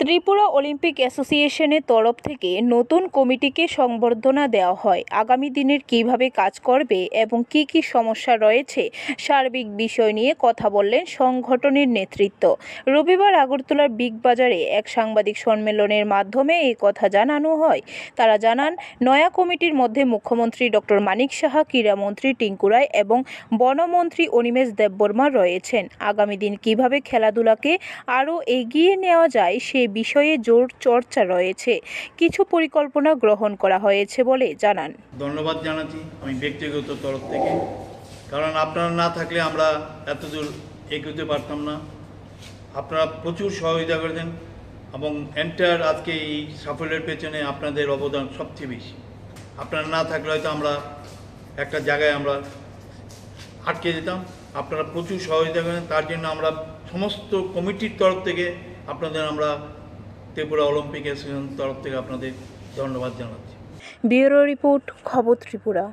Tripura Olympic অ্যাসোসিয়েশনের তরফ থেকে নতুন কমিটিকে সংবর্ধনা দেওয়া হয়। আগামী দিনের কীভাবে কাজ করবে এবং কি কি সমস্যা রয়েছে সার্বিক বিষয় নিয়ে কথা বললেন সংগঠনের নেতৃত্ব। রবিবার আগরতলার বিগ বাজারে এক সাংবাদিক সম্মেলনের মাধ্যমে এই কথা জানানো হয়। তারা জানান, নয়া কমিটির মধ্যে মুখ্যমন্ত্রী ডক্টর মানিক সাহা, ক্রীড়ামন্ত্রী টিঙ্কু রায় এবং বনমন্ত্রী অনিমেষ দেববর্মা রয়েছেন। আগামী দিন কীভাবে খেলাধুলাকে আরও এগিয়ে নেওয়া যায় সে বিষয়ে জোর চর্চা রয়েছে। কিছু পরিকল্পনা গ্রহণ করা হয়েছে বলে জানান। ধন্যবাদ জানাচ্ছি আমি ব্যক্তিগত তরফ থেকে। কারণ আপনারা না থাকলে আমরা এতদূর এগোতে পারতাম না। আপনারা প্রচুর সহযোগিতা করেছেন এবং এন্টার আজকে এই সাফল্যের পেছনে আপনাদের অবদান সবচেয়ে বেশি। আপনারা না থাকলে হয়তো আমরা একটা জায়গায় আমরা আটকে যেতাম। আপনারা প্রচুর সহযোগিতা করেন তার জন্য আমরা সমস্ত কমিটির তরফ থেকে আপনাদের আমরা ত্রিপুরা অলিম্পিক অ্যাসোসিয়েশন তরফ থেকে আপনাদের ধন্যবাদ জানাচ্ছি। ব্যুরো রিপোর্ট খবর ত্রিপুরা।